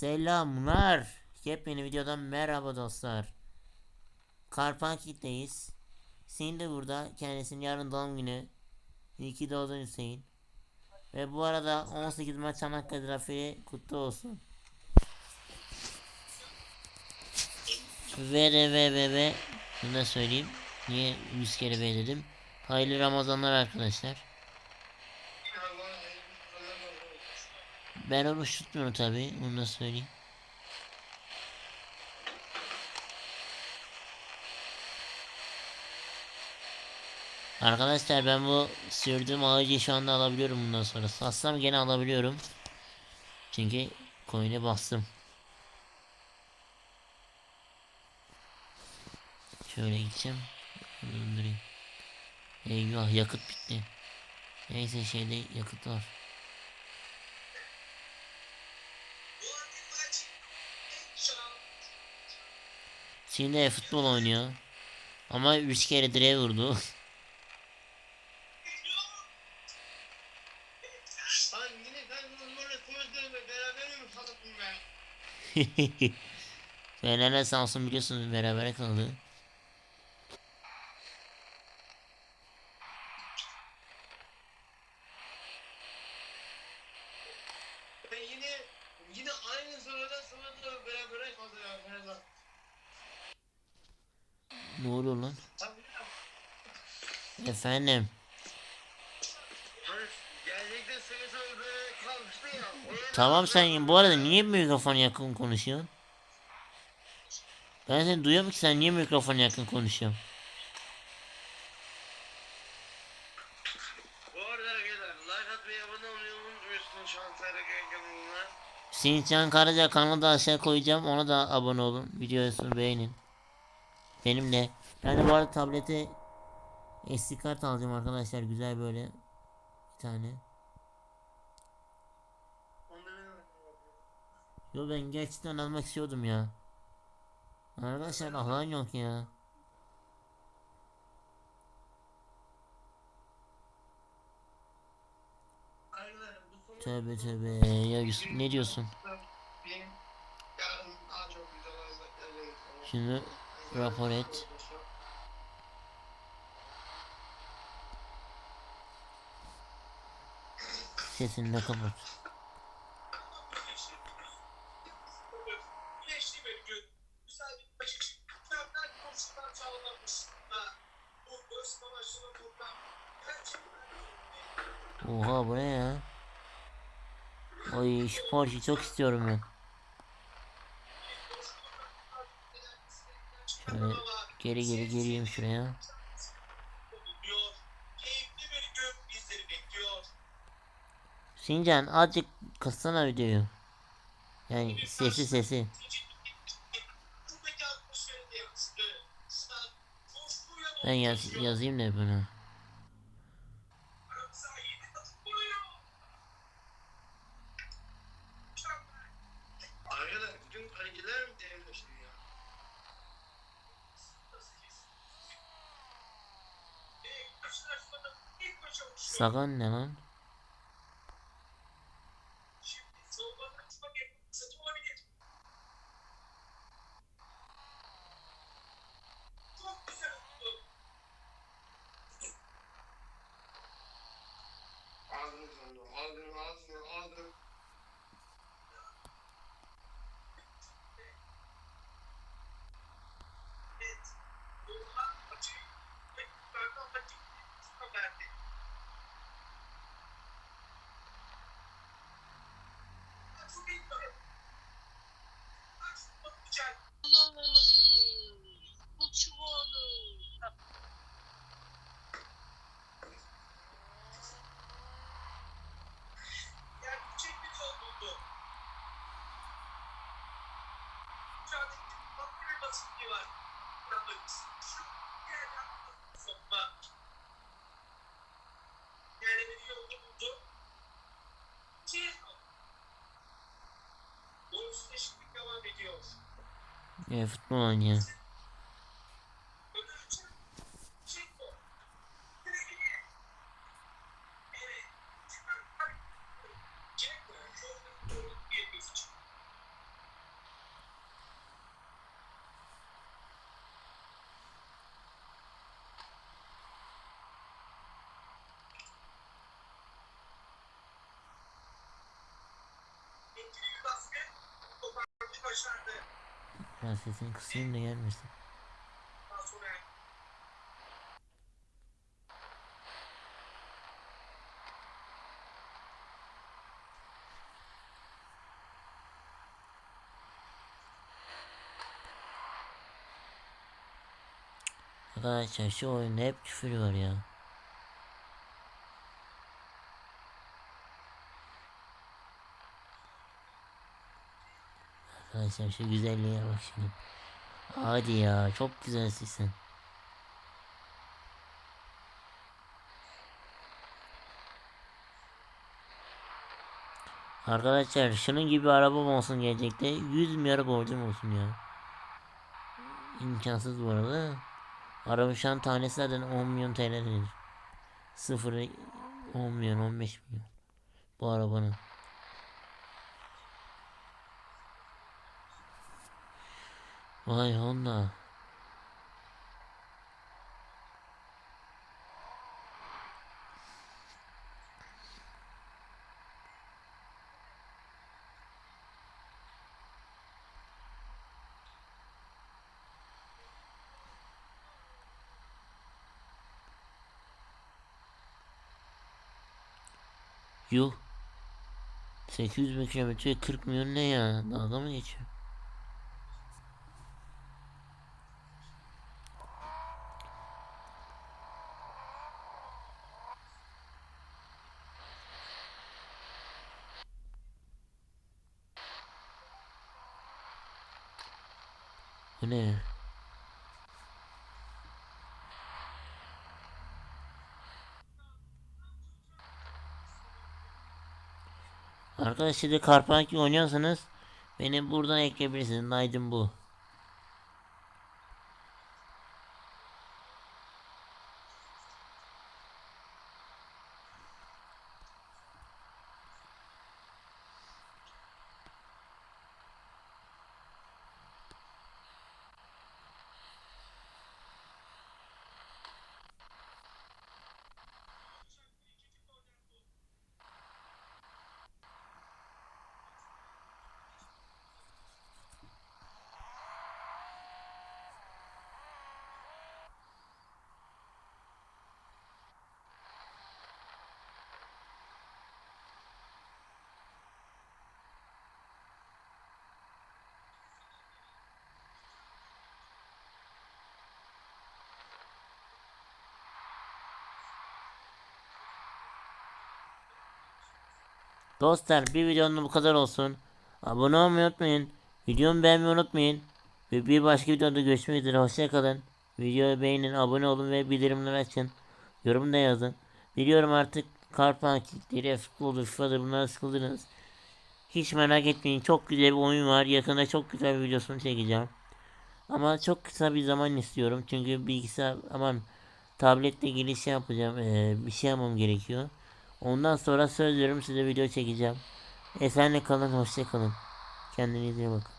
Selamlar. Yepyeni videodan merhaba dostlar. Karpankit'teyiz. Hüseyin de burada. Kendisinin yarın doğum günü. İyi ki doğdun Hüseyin. Ve bu arada 18 Mart Çanakkale Zaferi kutlu olsun. Ve de ve ve ve bunu da söyleyeyim. Niye 100 kere ve dedim. Hayırlı Ramazanlar arkadaşlar. Ben oruç tutmuyorum tabi. Onu da söyleyeyim. Arkadaşlar ben bu sürdüğüm ağacı şu anda alabiliyorum bundan sonra. Satsam gene alabiliyorum. Çünkü coin'e bastım. Şöyle gideceğim. Döndüreyim. Eyvah yakıt bitti. Neyse şeyde yakıt var. Şimdi futbol oynuyor. Ama 3 kere direğe vurdu. Fener'le Samsun biliyorsunuz beraber kaldı. Yine yine aynı sıradan sınırda beraber kaldı. Ne oluyor lan? Efendim. Tamam sen bu arada niye mikrofon yakın konuşuyorsun? Ben seni duyuyorum ki sen niye mikrofon yakın konuşuyorsun? Bu arada arkadaşlar like atmayı abone olmayı unutmuyorsunuz şu an Tarık kanalına. Hüseyin Can Karaca kanalı da aşağı koyacağım ona da abone olun. Videosunu beğenin. Benim de. Ben de bu arada tablete SD kart alacağım arkadaşlar güzel böyle bir tane. Yo ben gerçekten almak istiyordum ya. Arkadaşlar alan yok ya. Tövbe tövbe ya Yusuf ne diyorsun? Şimdi et. Sesini de kapat. Oha bu ne ya? Ay şu Porsche çok istiyorum ben. Şöyle geri geri geleyim şuraya. Sincan azıcık kıssana videoyu. Yani sesi sesi. Ben yaz, yazayım da bunu. Sagan ne lan? Ya futbol oynuyor. Ödülçü. Çek bu. Direkine. Evet. Çek bu. Çok bir bir Biraz sesini kısayım da gelmesin. Arkadaşlar şu oyunda hep küfür var ya. Arkadaşlar şu güzelliğe bak şimdi. Hadi ya çok güzelsin. Arkadaşlar şunun gibi arabam olsun gelecekte 100 milyar borcum olsun ya. İmkansız bu arada. Araba şu an tanesi zaten 10 milyon TL denir. Sıfırı 10 milyon 15 milyon. Bu arabanın. Vay Honda. Yuh. 800 bin kilometre 40 milyon ne ya? Dalga mı geçiyor? Bu ne? Arkadaşlar Karpanki oynuyorsanız beni buradan ekleyebilirsiniz. Aydın bu. Dostlar bir videonun bu kadar olsun. Abone olmayı unutmayın. Videomu beğenmeyi unutmayın. Ve bir başka videoda görüşmek üzere. Hoşçakalın. Videoyu beğenin, abone olun ve bildirimleri açın. Yorum da yazın. Biliyorum artık Karpan kickleri, futboldur, FIFA'dır bunlara sıkıldınız. Hiç merak etmeyin. Çok güzel bir oyun var. Yakında çok güzel bir videosunu çekeceğim. Ama çok kısa bir zaman istiyorum. Çünkü bilgisayar aman tabletle ilgili şey yapacağım. Ee, bir şey yapmam gerekiyor. Ondan sonra söz veriyorum size video çekeceğim. Esenle kalın, hoşça kalın. Kendinize iyi bakın.